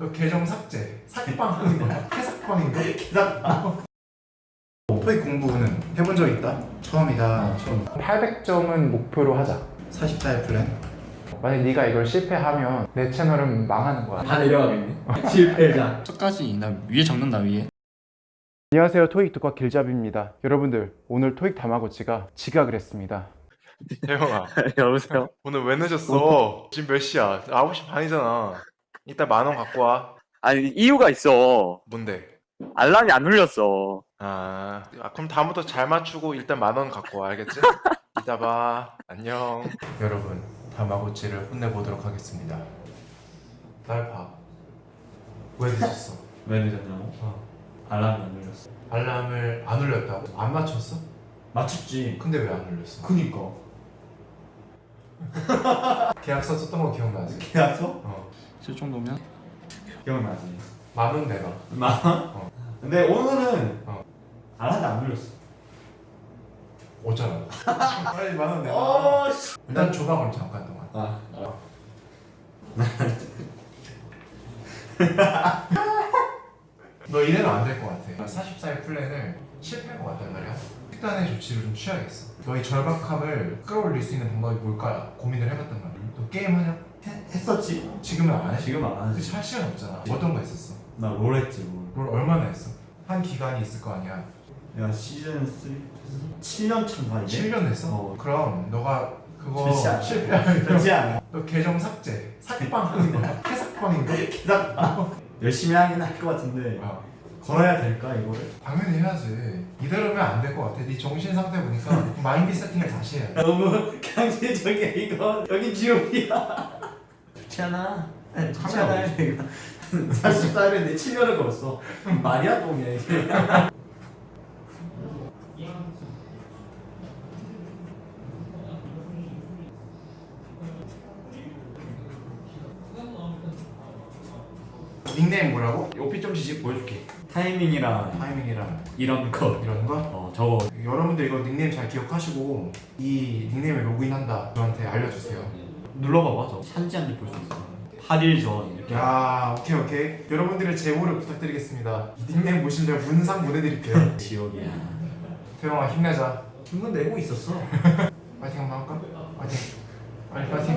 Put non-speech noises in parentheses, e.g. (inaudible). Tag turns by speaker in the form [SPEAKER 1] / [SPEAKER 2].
[SPEAKER 1] 너 계정 삭제. 삭방 하는 거야? 해삭방인가? 토익 공부는 해본 적 있다? 처음이다. 처음.
[SPEAKER 2] 800점은 목표로 하자.
[SPEAKER 1] 44일 플랜.
[SPEAKER 2] 만약 네가 이걸 실패하면 내 채널은 망하는 거야.
[SPEAKER 3] 다 내려가겠네. (laughs) 실패자. 끝까지 나 위에 적는다 위에.
[SPEAKER 2] 안녕하세요. 토익 독학 길잡이입니다. 여러분들 오늘 토익 다마고치가 지각을 했습니다.
[SPEAKER 4] 태영아 (laughs)
[SPEAKER 3] 여보세요.
[SPEAKER 4] 오늘 왜 늦었어? 지금 몇 시야? 9시 반이잖아 이따 만 원 갖고 와
[SPEAKER 5] 아니 이유가 있어.
[SPEAKER 4] 뭔데?
[SPEAKER 5] 알람이 안 울렸어.
[SPEAKER 4] 아, 아, 그럼 다음부터 잘 맞추고 일단 만 원 갖고 와 알겠지? 이따 봐 안녕
[SPEAKER 1] 여러분, 다마고치를 혼내보도록 하겠습니다. 날 봐. 왜 늦었어?
[SPEAKER 3] 왜 늦었냐고?
[SPEAKER 1] 어.
[SPEAKER 3] 알람이 안 울렸어.
[SPEAKER 1] 알람을 안 울렸다고? 안 맞췄어?
[SPEAKER 3] 맞췄지.
[SPEAKER 1] 근데 왜 안 울렸어?
[SPEAKER 3] 그니까. (laughs)
[SPEAKER 1] 계약서 썼던 거 기억나지?
[SPEAKER 3] 계약서?
[SPEAKER 1] 어.
[SPEAKER 3] 저 정도면? 기억나지.
[SPEAKER 1] 만원 내놔.
[SPEAKER 3] 나.
[SPEAKER 1] 어.
[SPEAKER 3] 근데 오늘은
[SPEAKER 1] 어.
[SPEAKER 3] 알람이 안 울렸어.
[SPEAKER 1] 오잖아. (laughs) 빨리 만원 내놔.
[SPEAKER 3] 어, 씨.
[SPEAKER 1] 일단 줘봐 그럼 잠깐 동안.
[SPEAKER 3] 아. (laughs)
[SPEAKER 1] 너 이래는 안될 것 같아. 44일 플랜을 실패할 것 같단 말이야. 특단의 조치를 좀 취하겠어. 너의 절박함을 끌어올릴 수 있는 방법이 뭘까 고민을 해봤단 말이야. 너 게임 하냐?
[SPEAKER 3] 했- 했었지.
[SPEAKER 1] 지금은 안 해?
[SPEAKER 3] 지금 안 하지.
[SPEAKER 1] 그치 할 시간 없잖아. 어떤 거 했었어?
[SPEAKER 3] 나 롤 했지 롤.
[SPEAKER 1] 뭘 얼마나 했어? 한 기간이 있을 거 아니야.
[SPEAKER 3] 내가 시즌 3 7년 차인가 이제.
[SPEAKER 1] 7년 했어?
[SPEAKER 3] 어.
[SPEAKER 1] 그럼 너가 그거
[SPEAKER 3] 그렇지 않아.
[SPEAKER 1] 실패하면
[SPEAKER 3] 그렇지 (laughs) 않아.
[SPEAKER 1] 너 계정 삭제. 삭방 하는 거야? 해삭방인가?
[SPEAKER 3] 열심히 하긴 할 것 같은데
[SPEAKER 1] 아,
[SPEAKER 3] 걸어야 될까 이거를?
[SPEAKER 1] 당연히 해야지. 이대로면 안 될 것 같아. 네 정신 상태 보니까 (laughs) 마인드 세팅을 다시 해야 돼.
[SPEAKER 3] 너무 강제적이야 이거 여기 지옥이야 좋지 않아 좋지 않아 내가 44일에 내 7년을 걸었어 말이야 똥이야 이게
[SPEAKER 1] 닉네임 뭐라고? 오피 좀 지지 보여줄게.
[SPEAKER 3] 타이밍이랑
[SPEAKER 1] 타이밍이랑
[SPEAKER 3] 이런 거
[SPEAKER 1] 이런 거.
[SPEAKER 3] 어, 저거
[SPEAKER 1] 여러분들 이거 닉네임 잘 기억하시고 이 닉네임에 로그인한다 저한테 알려주세요.
[SPEAKER 3] 눌러봐봐 저 산지한테 볼수 있어 8일 전 이렇게
[SPEAKER 1] 야 오케이 오케이. 여러분들의 제보를 부탁드리겠습니다. 이 닉네임 보시면 제가 문상 보내드릴게요. (laughs)
[SPEAKER 3] 지옥이야
[SPEAKER 1] 태영아 힘내자.
[SPEAKER 3] 힘은 내고 있었어 (laughs)
[SPEAKER 1] 파이팅 한번 할까? 파이팅. 빨리 파이팅.